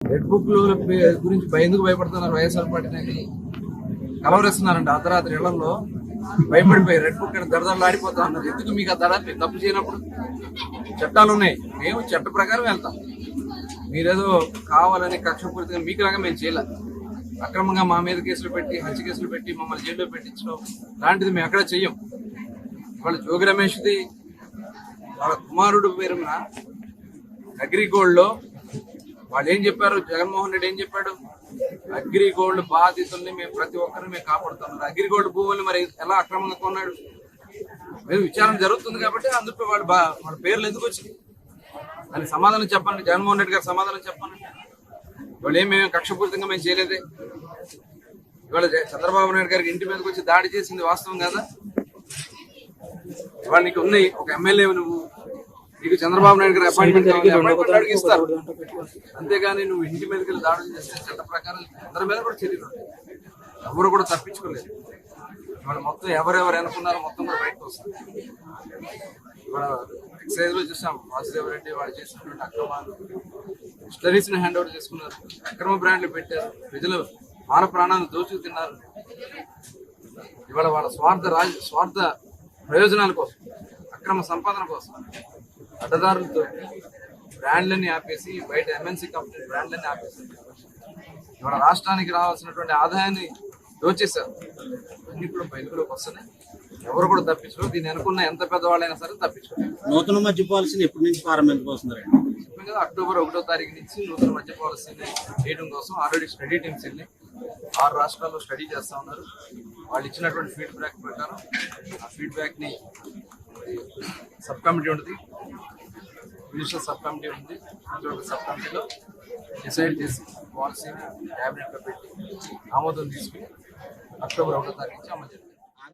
Red book గురించి ఎందుకు భయపడుతున్నారు? వైఎస్ఆర్ పార్టీ నాయకులు కలవరిస్తున్నారంట. అర్ధరాత్రి ఇళ్ళలో భయపడిపోయి రెడ్ బుక్ అని దడదడలు ఉన్నారు. ఎందుకు మీకు ఆ దడ తప్పు చేయనప్పుడు? చట్టాలు ఉన్నాయి. మేము చట్ట ప్రకారం వెళ్తాం. మీరేదో కావాలని కక్షపూరితంగా మీకు లాగా మేము చేయలేదు అక్రమంగా మా మీద కేసులు పెట్టి హత్య కేసులు పెట్టి మమ్మల్ని జైల్లో పెట్టించడం లాంటిది మేము ఎక్కడ చెయ్యం. వాళ్ళ జోగి రమేష్ది వాళ్ళ కుమారుడు పేరున అగ్రిగోల్డ్లో అగ్రిగోల్డ్లో వాళ్ళు ఏం చెప్పారు? జగన్మోహన్ రెడ్డి ఏం చెప్పాడు? అగ్రిగోల్డ్ బాధితుల్ని మేము ప్రతి ఒక్కరిని మేము కాపాడుతున్నారు అగ్రిగోల్డ్ భూముల్ని మరి ఎలా అక్రమంగా కొన్నాడు? మేము విచారణ జరుగుతుంది కాబట్టి అందుకే వాళ్ళు బా వాళ్ళ పేర్లు ఎందుకు వచ్చింది దానికి సమాధానం చెప్పండి. జగన్మోహన్ రెడ్డి గారు సమాధానం చెప్పండి. వాళ్ళు ఏం మేము కక్షపూరితంగా మేము చేయలేదే? ఇవాళ చంద్రబాబు నాయుడు గారికి ఇంటి మీదకి వచ్చి దాడి చేసింది వాస్తవం కదా? ఇవాళ నీకు ఉన్నాయి. ఒక ఎమ్మెల్యే నువ్వు. నీకు చంద్రబాబు నాయుడు గారు అపాయింట్మెంట్ కావాలి అపాయింట్మెంట్ అడిగి ఇస్తారు అంతేగాని నువ్వు ఇంటి మీదకి వెళ్ళి దాడులు చేస్తే చట్ట ప్రకారం అందరి మీద కూడా చర్యలు ఎవరు కూడా తప్పించుకోలేదు ఇవాళ మొత్తం ఎవరెవరు అనుకున్నారో మొత్తం కూడా బయటకు వస్తారు. ఇవాళ ఎక్సైజ్లో చూసాం వాసుదేవ్ రెడ్డి వాళ్ళు చేసినటువంటి అక్రమాలు. స్టడీస్ని హ్యాండ్ ఓవర్ చేసుకున్నారు. అక్రమ బ్రాండ్లు పెట్టారు. ప్రజలు మాన ప్రాణాలను దోచుకు తిన్నారు. ఇవాళ వాళ్ళ స్వార్థ రాజ స్వార్థ ప్రయోజనాల కోసం అక్రమ సంపాదన కోసం అడ్డదారులతో బ్రాండ్లన్నీ ఆపేసి బయట ఎంఎన్సీ కంపెనీ బ్రాండ్లన్నీ ఆపేసి. ఇవాళ రాష్ట్రానికి రావాల్సినటువంటి ఆదాయాన్ని దోచేశారు. అన్ని కూడా బయటలోకి వస్తున్నాయి. ఎవరు కూడా తప్పించరు దీన్ని అనుకున్న ఎంత పెద్దవాళ్ళైనా సరే తప్పించుకోరు. నూతన మద్య పాలసీని ఎప్పటి నుంచి ప్రారంభించబోతున్నారు? కదా అక్టోబర్ ఒకటో తారీఖు నుంచి నూతన మధ్య పాలసీని చేయడం కోసం ఆల్రెడీ స్టడీ టీమ్స్ వెళ్ళి ఆరు రాష్ట్రాల్లో స్టడీ చేస్తా ఉన్నారు. వాళ్ళు ఇచ్చినటువంటి ఫీడ్బ్యాక్ ప్రకారం ఆ ఫీడ్బ్యాక్ని సబ్ కమిటీ ఉంటుంది. జ్యుడిషియల్ సబ్ కమిటీ ఉంది. అటువంటి సబ్ కమిటీలో డిసైడ్ చేసి పాలసీని క్యాబినెట్లో పెట్టి ఆమోదం తీసుకుని అక్టోబర్ ఒకటో తారీఖు నుంచి అమలు జరిగింది